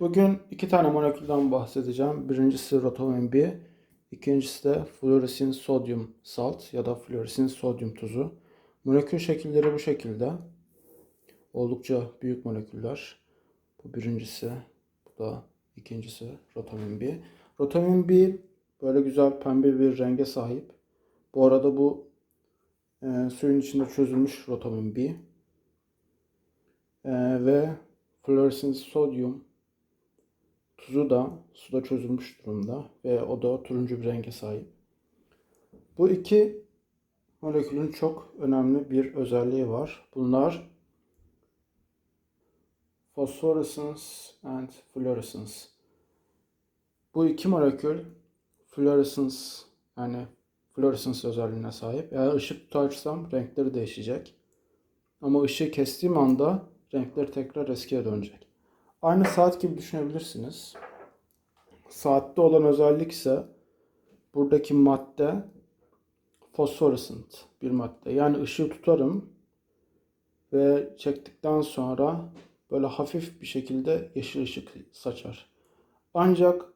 Bugün iki tane molekülden bahsedeceğim. Birincisi rotamin B, ikincisi de fluoresin sodyum salt ya da fluoresin sodyum tuzu. Molekül şekilleri bu şekilde. Oldukça büyük moleküller. Bu birincisi, bu da ikincisi rotamin B. Rotamin B böyle güzel pembe bir renge sahip. Bu arada bu e, suyun içinde çözülmüş rotamin B. E, ve fluoresin sodyum tuzu da suda çözülmüş durumda ve o da turuncu bir renge sahip. Bu iki molekülün çok önemli bir özelliği var. Bunlar phosphorescence and fluorescence. Bu iki molekül fluorescence yani fluorescence özelliğine sahip. Eğer ışık tutarsam renkleri değişecek. Ama ışığı kestiğim anda renkler tekrar eskiye dönecek. Aynı saat gibi düşünebilirsiniz. Saatte olan özellik ise buradaki madde fosforescent bir madde. Yani ışığı tutarım ve çektikten sonra böyle hafif bir şekilde yeşil ışık saçar. Ancak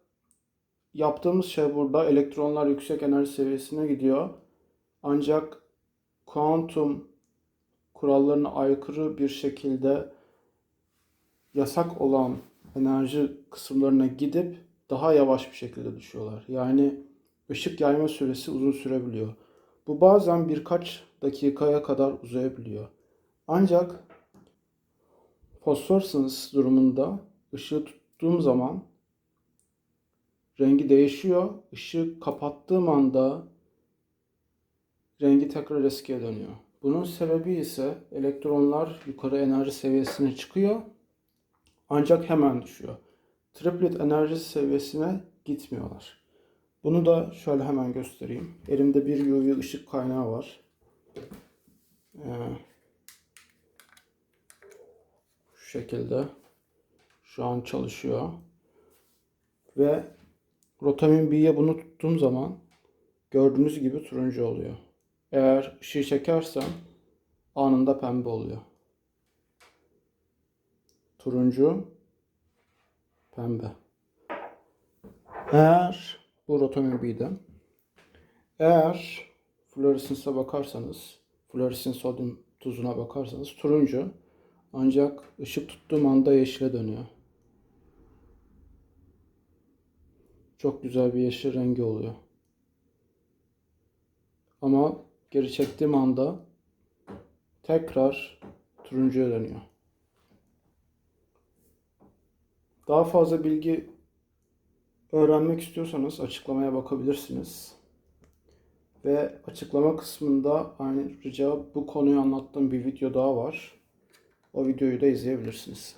yaptığımız şey burada elektronlar yüksek enerji seviyesine gidiyor. Ancak kuantum kurallarına aykırı bir şekilde yasak olan enerji kısımlarına gidip daha yavaş bir şekilde düşüyorlar. Yani ışık yayma süresi uzun sürebiliyor. Bu bazen birkaç dakikaya kadar uzayabiliyor. Ancak fosforescence durumunda ışığı tuttuğum zaman rengi değişiyor. Işığı kapattığım anda rengi tekrar eskiye dönüyor. Bunun sebebi ise elektronlar yukarı enerji seviyesine çıkıyor ancak hemen düşüyor. Triplet enerji seviyesine gitmiyorlar. Bunu da şöyle hemen göstereyim. Elimde bir UV ışık kaynağı var. Ee, şu şekilde şu an çalışıyor. Ve rotamin B'ye bunu tuttuğum zaman gördüğünüz gibi turuncu oluyor. Eğer ışığı çekersem anında pembe oluyor turuncu, pembe. Eğer bu rotamin B'de eğer fluoresansa bakarsanız fluoresin sodyum tuzuna bakarsanız turuncu ancak ışık tuttuğum anda yeşile dönüyor. Çok güzel bir yeşil rengi oluyor. Ama geri çektiğim anda tekrar turuncuya dönüyor. Daha fazla bilgi öğrenmek istiyorsanız açıklamaya bakabilirsiniz. Ve açıklama kısmında ayrıca bu konuyu anlattığım bir video daha var. O videoyu da izleyebilirsiniz.